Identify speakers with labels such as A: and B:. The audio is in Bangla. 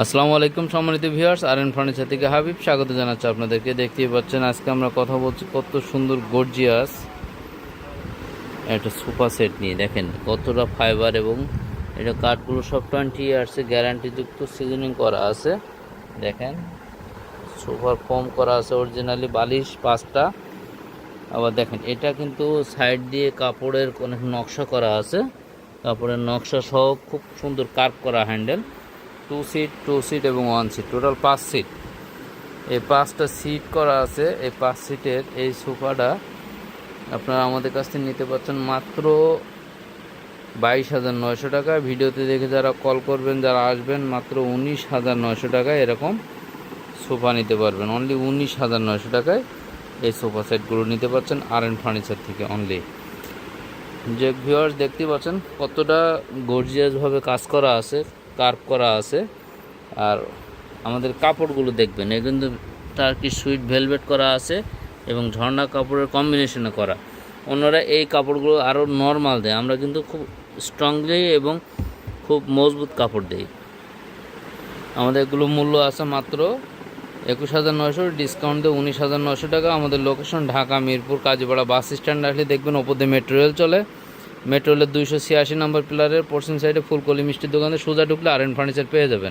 A: আসসালামু আলাইকুম সম্মানিত ভিউয়ার্স আর এন ফার্নিচার থেকে হাবিব, স্বাগত জানাচ্ছি আপনাদেরকে। দেখতেই পাচ্ছেন, আজকে আমরা কথা বলছি কত সুন্দর গর্জিয়াস একটা সোফা সেট নিয়ে। দেখেন, কতটা ফাইবার এবং এটা কাঠগুলো সব টোয়েন্টি ইয়ার্সে গ্যারান্টিযুক্ত সিজনিং করা আছে। দেখেন সোফার ফর্ম করা আছে, অরিজিনালি বালিশ, পাঁচটা। আবার দেখেন, এটা কিন্তু সাইড দিয়ে কাপড়ের অনেক নকশা করা আছে। কাপড়ের নকশা সহ খুব সুন্দর কার্ভ করা handle. Two seat two seat এবং ওয়ান সিট টোটাল পাঁচ সিট এই পাঁচটা সিট করা আছে, এই পাঁচ সিটের এই সোফাটা আপনারা আমাদের কাছ থেকে নিতে পারছেন মাত্র বাইশ হাজার নয়শো টাকা। ভিডিওতে দেখে যারা কল করবেন, যারা আসবেন, মাত্র উনিশ হাজার নয়শো টাকায় এরকম সোফা নিতে পারবেন। অনলি উনিশ হাজার নয়শো টাকায় এই সোফা সেটগুলো নিতে পারছেন আর এন ফার্নিচার থেকে অনলি যে ভিউয়ার্স দেখতে পাচ্ছেন কতটা গর্জিয়াসভাবে কাজ করা আছে। কার্ভ করা আছে। আর আমাদের কাপড়গুলো দেখবেন, এ কিন্তু টার্কি সুইট ভেলভেট করা আছে এবং ঝর্ণা কাপড়ের কম্বিনেশনে করা। অন্যরা এই কাপড়গুলো আরও নর্মাল দেয়, আমরা কিন্তু খুব স্ট্রংলি এবং খুব মজবুত কাপড় দিই। আমাদের এগুলো মূল্য আছে মাত্র একুশ হাজার নয়শো ডিসকাউন্ট দিয়ে উনিশ হাজার নয়শো টাকা। আমাদের location Dhaka, Mirpur, Kazipara bus stand আসলে দেখবেন ওপর দিয়ে মেট্রো রেল চলে। মেট্রো রেলের দুইশো ছিয়াশি নম্বর পিলারের পশ্চিম সাইডে ফুলকলি মিষ্টির দোকানে সোজা ঢুকলে আর ফার্নিচার পেয়ে যাবেন।